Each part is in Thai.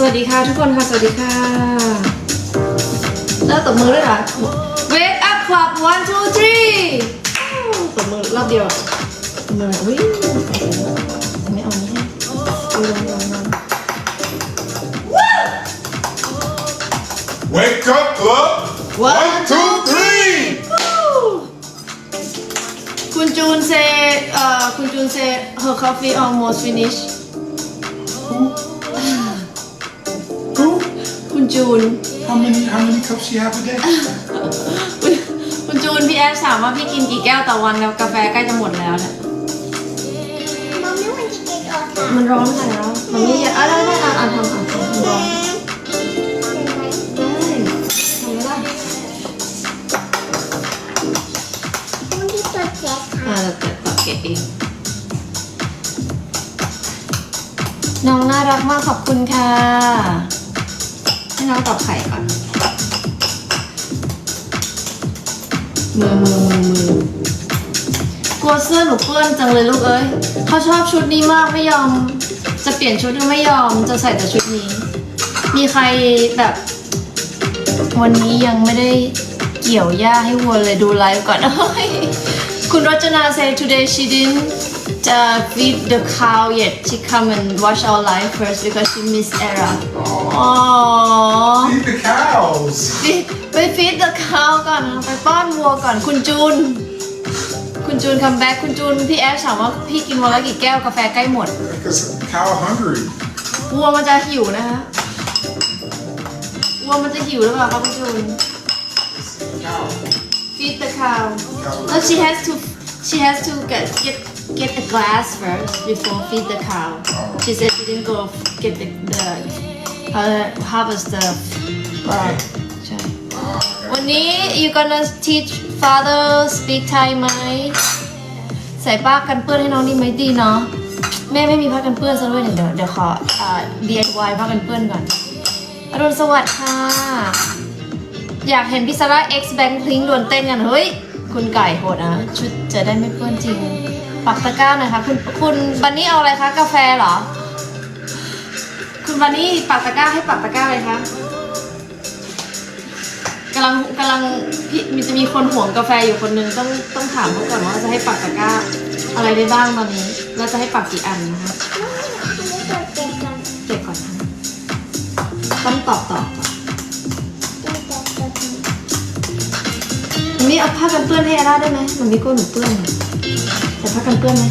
สวัสดีค่ะทุกคนค่ะ สวัสดีค่ะ แล้วตบมือด้วยค่ะ Wake up club one two three ตบมือรอบเดียวมืออุ้ยไม่เอาไม่ให้ลองลองลอง Wake up club one two three คุณจูนเซเอ่อคุณจูนเซ her coffee almost finished จูน How many How many cups you have a day? คุณจูนพี่แอฟถามว่าพี่กินกี่แก้วต่อวันแล้วกาแฟใกล้จะหมดแล้วเนี่ย Mommy wants to มันร้อนแล้วมันไม่เย็นอะได้ได้อะอะทำอะทำร้อน that. ได้ทำไม่ได้ Mommy wants to ะค่ะเราเกิดต่อเกตเองน้องน่ารักมากขอบคุณค่ะ ให้น้องตอกไข่ก่อน มือมือมือมือกลัวเสื้อหนูเปื้อนจังเลยลูกเอ้ยเขาชอบชุดนี้มากไม่ยอม จะเปลี่ยนชุดก็ไม่ยอมจะใส่แต่ชุดนี้ มีใครแบบ วันนี้ยังไม่ได้เกี่ยวหญ้าให้วัวเลยดูไลฟ์ก่อนเอ้ยคุณรจนาเซ today she didn't uh, feed the cow yet. She come and watch our live first because she miss Era. Oh. Feed the cows. Feed, we feed the cow ก่อนไปป้อนวัวก่อนคุณจูน คุณจูนคัมแบ็กคุณจูนพี่แอฟถามว่าพี่กินวันละกี่แก้วกาแฟใกล้หมด Because cow hungry. วัวมันจะหิวนะคะวัวมันจะหิวหรือเปล่าครับคุณจูน Feed the cow. So she has to she has to get get get the glass first before feed the cow. She said she didn't go get the, the uh, harvest the uh, When you gonna teach father speak Thai ไหมใส่ป้ากันเปื้อนให้น้องนี่ไหมดีเนาะแม่ไม่มีผ้ากันเปื้อนซะด้วยเดี๋ยวเดี๋ยวขอ DIY ผ้ากันเปื้อนก่อนอรุณสวัสดิ์ค่ะ อยากเห็นพี่ซาร่า X Bank พลิงดวนเต้นกัน เฮ้ย คุณไก่โหดนะชุดจะได้ไม่เปื้อนจริง ปักตะกร้าหน่อยค่ะคุณคุณบันนี่เอาอะไรคะกาแฟเหรอ คุณบันนี่ปักตะกร้าให้ปักตะกร้าเลยคะกำลังกำลังพี่มีจะมีคนห่วงกาแฟอยู่คนนึงต้องต้องถามเขาก่อนว่าจะให้ปักตะกร้าอะไรได้บ้างตอนนี้เราจะให้ปักกี่อันนะคะเก็บก่อนต้องตอบตอบนี่เอาผ้ากันเปื้อนให้อาร่าได้ไหมมันมีก้นหนูเปื้อนอ่ย ใส่ผ้ากันเพื่อนไหม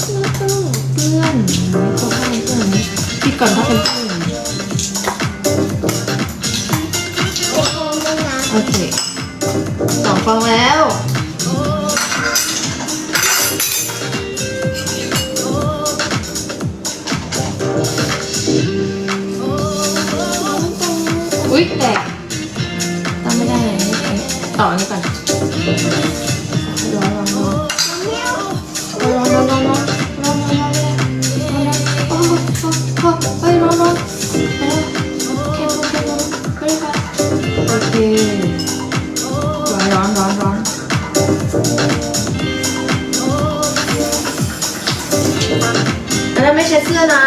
เพื่อนเพื่อนไม่ต้องผ้ากันเพื่อนไหมปิดก่อนพักกันเพื่อนโอเคสองฟองแล้วอุ้ยแตกตั้งไม่ได้เลยต่อนี้ก่อน เข้าเฮ้อน้องน้องเข็มเข็มเข็มโอเคร้อนร้อนร้อนอันนั้นไม่ใช่เสื้อนะ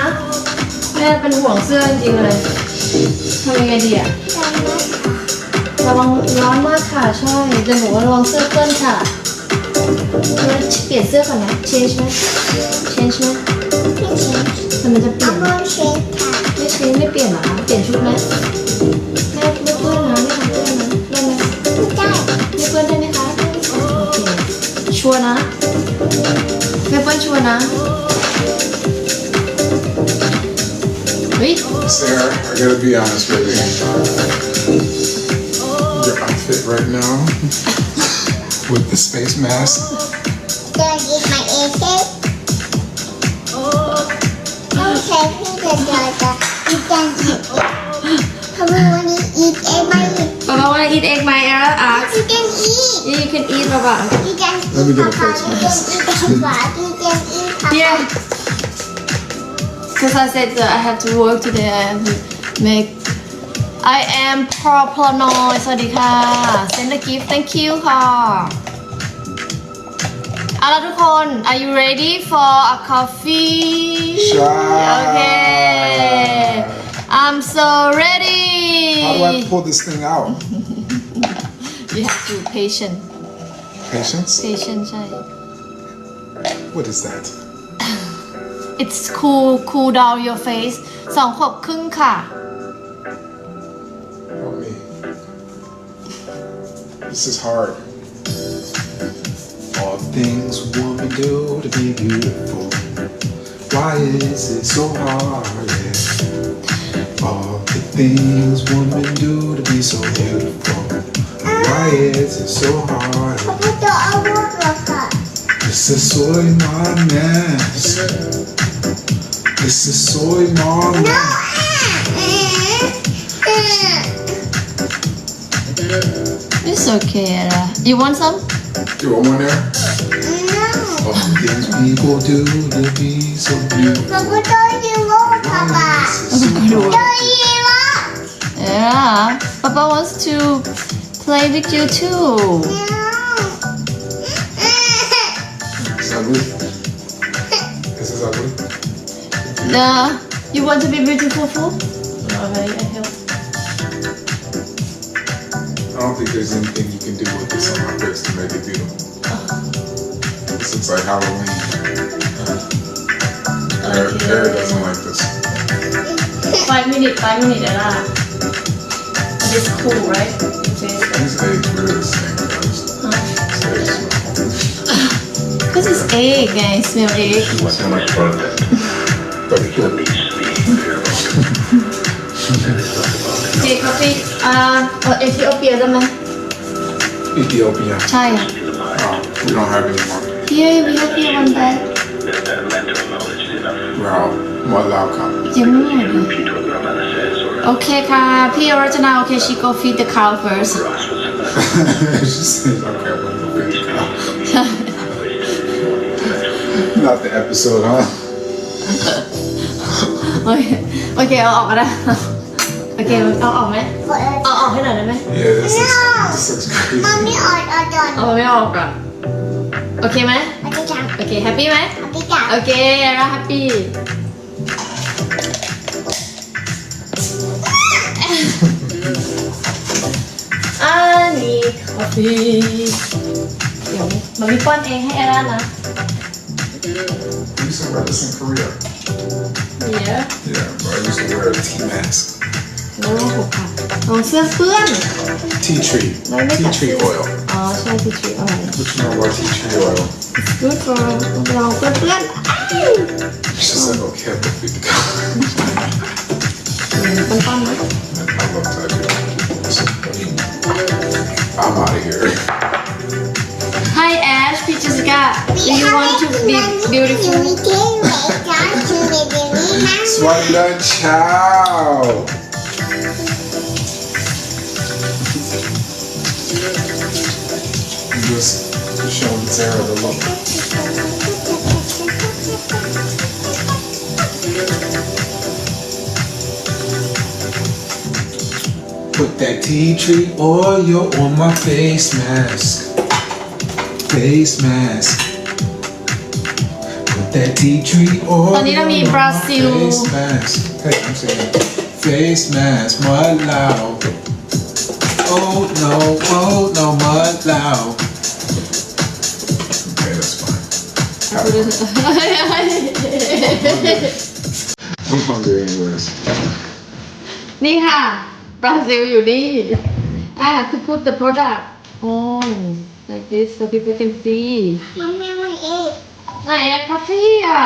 แม่เป็นห่วงเสื้อจริงเลยทำยังไงดีอะระวังร้อนมากค่ะใช่แต่หนูว่าระวังเสื้อเปื้อนค่ะเปลี่ยนเสื้อก่อนนะ change ไหม change ไหม แต่มันจะเปลี่เอายนโบเชฟค่ะไม่ change ไม่เปลี่ยนเหรอคะเปลี่ยนชุดไหมแม่ไม่เปื้อนนะไม่ทำเปื้อนนะได้ไหมไม่ได้ไม่เปื้อนได้ไหมคะโอเคชัวร์นะไม่เปื้อนชัวร์นะเฮ้ย Sarah, I gotta be honest with you. Your outfit right now with the space mask. Don't eat my egg. Okay, อีกกันอีกทำไมวันนี้อีกเอ็กไม่อีก ป๊าป๊า wanna eat egg my error ask อีกกันอีก yeah you can eat ป๊าป๊า อีกกันอี Let me ก get a ค่ะ face อีกกัน mask. อีกค่ะอีกกันอีกค่ะ Yeah. Because I said that I have to work today. I have to make. I am Proplanoy สวัสดีค่ะ Send a gift. Thank you ค่ะ เอาละทุกคน Are you ready for a coffee? Shot. Okay. I'm so ready How do I pull this thing out? you have to patient Patience? patient ใช่ What is that? it's cool cool down your face สองขวบครึ่งค่ะ Help me. This is hard. All things women do to be beautiful. Why is it so hard? Yeah. All the things women do to be so beautiful. Why is it so hard? พระพุทธอาวุธเหรอค่ะ This is soy my mask. This is soy my mask. เออ it's okay ละ you want some You want one there? All the things people do to be so beautiful. Yeah, Papa wants to play with you too. It's ugly. This is ugly. The you want to be beautiful fool? Okay, I help. I don't think there's anything you can do with this on my face to make it beautiful. This looks like Halloween. Eric, Eric doesn't like this. five minutes five minutes Ella it's cool right okay These eggs really stink, guys. These eggs smell. because it's egg guys smell egg But it could be. เจคาเฟ่อ่าเออเอธิโอเปียได้ไหม Ethiopia. ใช่อะ Oh, we don't have any more. Here we have here one bag Wow, more loud cup. ยังไม่หมดเลยโอเคค่ะพี่รจนาโอเค she go feed the cow first she says, okay, I'm gonna go feed the cow. Not the episode, huh? โอเคโอเคเอาออกก็ได้โอเคเอาออกไหมเปิดเอาออกให้หน่อยได้ไหม Yeah, this looks, this looks มัม crazy. มี่ออดออดอนเอาไม่ออกก่อน โอเคไหมอธิษฐานโอเคแฮปปี้ไหมอธิษฐานโอเคเราแฮปปี้อันนี้คอฟฟี่เดี๋ยวมันมีป้อนเองให้แอร่านะ We used to wear this in Korea. เดี๋ยว Yeah, but I used to wear a tea mask. โอ้โหค่ะลองเสื้อเปื้อน Tea tree. Why make Tea that tree face? oil. อ๋อใช่ที่ทรีออย What you know about tea tree oil? good for เราเปื้อนเปื้อนอ้าว She said, okay, I'm gonna feed the cow. เป็นป้อนๆนะ I love that. I'm out of here. Hi Ash พี่จิสกา do you want to be beautiful มีเ showing Sarah the look. Put that tea tree oil on my face mask. Face mask. Put that tea tree oil ตอนนี้เรามี on my บราซิล face mask. Hey, I'm saying face mask, mud loud. Oh no, oh no, mud loud. I'm hungry anyways. นี่ค่ะบราซิลอยู่นี่อ่า to put the product on like this so people can see มัมมี่มาเองไหนอะคาเฟ่อะ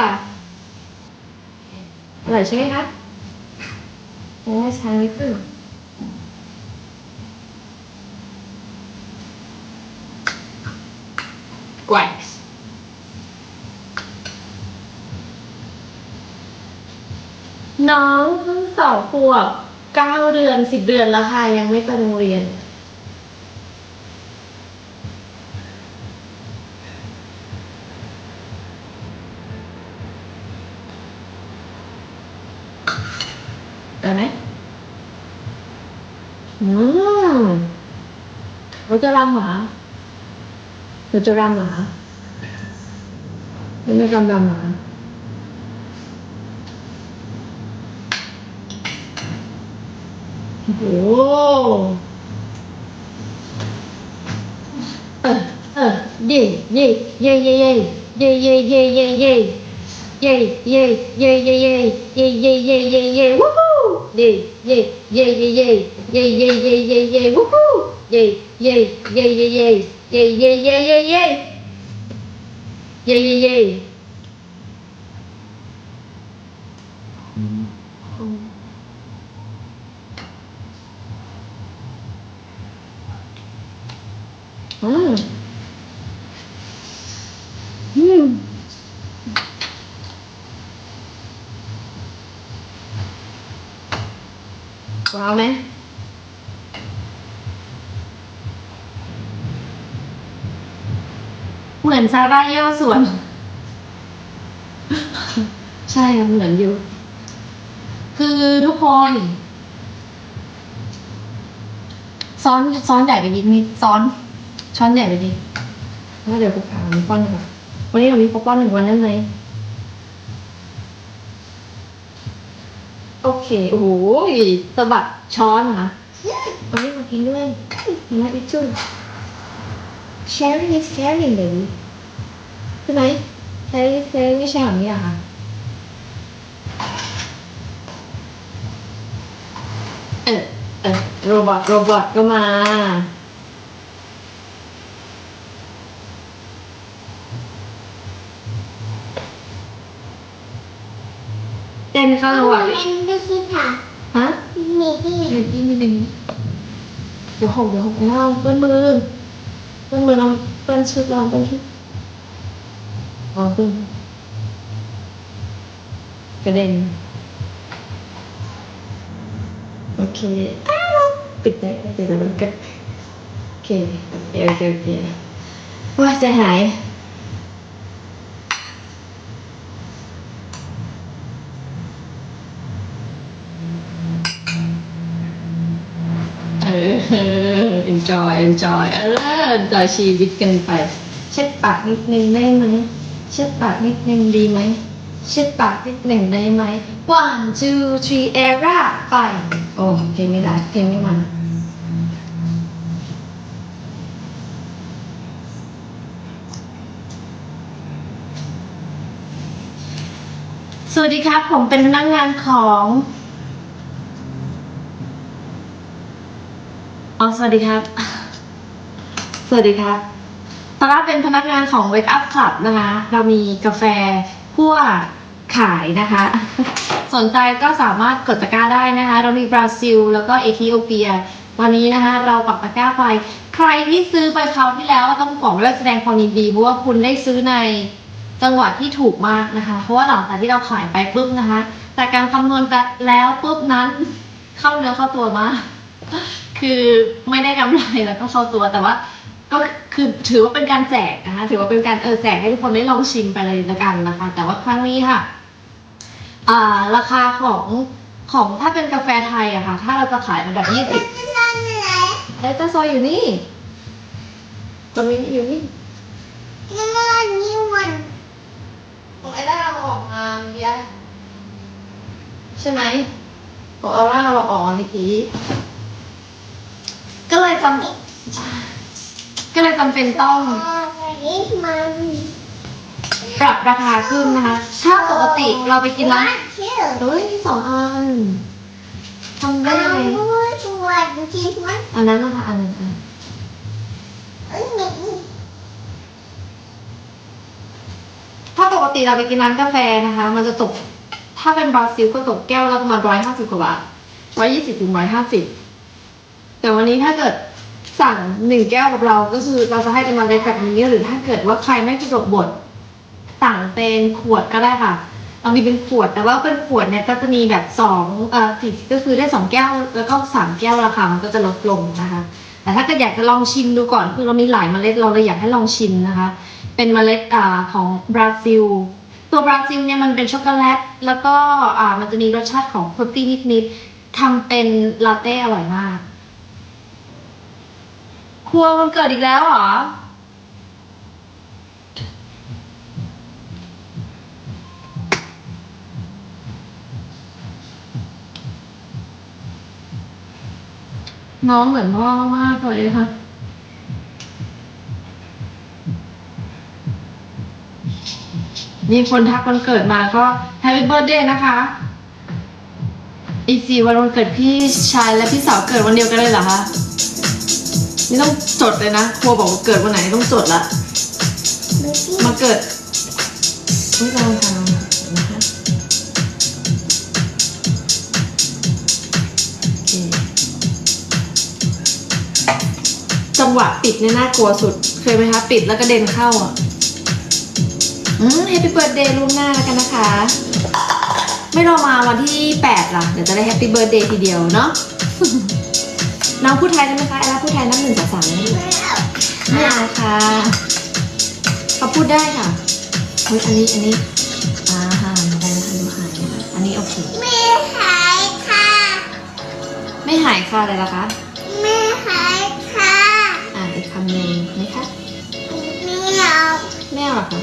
อร่อยใช่ไหมคะโอ้ยใช้ไม่ถึงกว่ น้องเพิ่งสองขวบเก้าเดือนสิบเดือนแล้วค่ะ ยังไม่ไปโรงเรียน ได้ไหมอืมเราจะรำเหรอเราจะรำเหรอไม่รำรำเหรอ โอ้เออเออเย่เย่เย่เย่เย่เย่เย่เย่เย่เย่เย่เย่เย่เย่เย่เย่เย่เย่เย่เอืมอืมว้าวไหมเหมือนซาร่าย่อส่วน ใช่ครับเหมือนอยู่ คือทุกคนซ้อนซ้อนใหญ่ไปนิดนิดซ้อน ช้อนใหญ่ไปดิแล้วเดี๋ยวกูพามีป้อนก่อนวันนี้เรามีปป้อนหนึ่งวันได้ไหมโอเค โอ้โหสะบัดช้อนเหรอวันนี้มากินด้วยมาไปจุ้ย sharing is caring เลยใช่ไหม sharing is caring ไม่ใช่แบบนี้อะค่ะเออเออโรบอทโรบอทก็มา เต้นเข้าจังหวะมันไม่คิดค่ะฮะมีที่เดี๋ยวกินนิดนึงเดี๋ยวหกเดี๋ยวหกเอาเปิ้ลมือเปิ้ลมือลองเปิ้ลชุดลองเปิ้ลชุดอ๋อเปิ้ลกระเด็นโอเคอ้าวปิดได้ปิดแล้วมันก็โอเคโอเคโอเคโอเคว่าใจหาย เออ enjoy enjoy เออ enjoy ชีวิตกันไป เช็ดปากนิดนึงได้ไหมเช็ดปากนิดนึงดีไหมเช็ดปากนิดหนึ่งได้ไหม one two three era ไป โอ้เพลงไม่ได้เพลงไม่มาสวัสดีครับ ผมเป็นพนักงานของ อ๋อสวัสดีครับ สวัสดีครับตาราเป็นพนักงานของ Wake Up Club นะคะ เรามีกาแฟคั่วขายนะคะ สนใจก็สามารถกดตะกร้าได้นะคะ เรามีบราซิล แล้วก็เอธิโอเปีย วันนี้นะคะ เราปักตะกร้าไป ใครที่ซื้อไปคราวที่แล้วต้องบอกว่าแสดงความยินดีเพราะว่าคุณได้ซื้อในจังหวะที่ถูกมากนะคะ เพราะว่าหลังจากที่เราขายไปปุ๊บนะคะ แต่การคำนวณไปแล้วปุ๊บนั้น เข้าเนื้อเข้าตัวมาก คือไม่ได้กำไรแล้วก็เข้าตัวแต่ว่า ก็คือถือว่าเป็นการแจกนะคะถือว่าเป็นการเออแจกให้ทุกคนได้ลองชิมไปเลยละกันนะคะ แต่ว่าครั้งนี้ค่ะอ่าราคาของของถ้าเป็นกาแฟไทยอะค่ะ ถ้าเราจะขายเป็นแบบยี่สิบนั่นอะไรเอสเตอร์ซอยอยู่นี่ตัวนี้อยู่นี่นั่นนี่วันของไอ้ด้าเราออกมาเบียใช่ไหมของเอาล่าเราออกเมื่อกี้ จำก็เลยจำเป็นต้องอะไรมันปรับราคาขึ้นนะคะ ถ้าปกติเราไปกินร้านชื่อเฮ้ยสองอันทำได้อ้ายังไงวตัวดูที่มันอันนั้นนะคะอันนั้นอันเอ้ยมีถ้าปกติเราไปกินร้านกาแฟนะคะ มันจะตก ถ้าเป็นบราซิลก็ตกแก้วละประมาณร้อยห้าสิบกว่าบาทร้อยยี่สิบถึงร้อยห้าสิบแต่วันนี้ถ้าเกิด สั่งหนึ่งแก้วกับเราก็คือเราจะให้เป็นมาเล็กแบบนี้หรือถ้าเกิดว่าใครไม่สะดวกบดสั่งเป็นขวดก็ได้ค่ะเรามีเป็นขวดแต่ว่าเป็นขวดเนี่ยก็จะมีแบบสองเอ่อสิก็คือได้สองแก้วแล้วก็สามแก้วราคามันก็จะลดลงนะคะ แต่ถ้าเกิดอยากจะลองชิมดูก่อนคือเรามีหลายเมล็ดเราเลยอยากให้ลองชิมนะคะ เป็นเมล็ดอ่าของบราซิลตัวบราซิลเนี่ยมันเป็นช็อกโกแลตแล้วก็อ่ามันจะมีรสชาติของฟรุตตี้นิดๆทำเป็นลาเต้อร่อยมาก ครัวมันเกิดอีกแล้วเหรอ น้องเหมือนพ่อมากเลยค่ะ มีคนทักวันเกิดมาก็ Happy Birthday นะคะ อีกสี่วันวันเกิดพี่ชายและพี่สาวเกิดวันเดียวกันเลยเหรอคะ นี่ต้องจดเลยนะครัวบอกว่าเกิดวันไหนต้องจดละดูสิมาเกิดไม่ลองทำนะคะโอเคจังหวะปิดเนี่ยน่ากลัวสุด เคยไหมคะ ปิดแล้วก็เด็นเข้าอะอืม h a p p ี b เบิร์ดเดย์ล่วงหน้าแล้วกันนะคะ ไม่รอมาวันที่ 8 ล่ะ เดี๋ยวจะได้แฮปปี้เบิร์ดเดย์ทีเดียวเนาะ น้องพูดไทยได้ไหมคะแอลพูดไทยน้ำหนึ่งสองสามได้ไหมไม่เอาค่ะเขาพูดได้ค่ะเฮ้ยอันนี้อันนี้อ่าหายไปนะคะดูหายอันนี้โอเคไม่หายค่ะ ไม่หายค่ะอะไรล่ะคะไม่หายค่ะ อ่าอีกคำหนึ่งไหมคะไม่เอาไม่เอาหรอคะ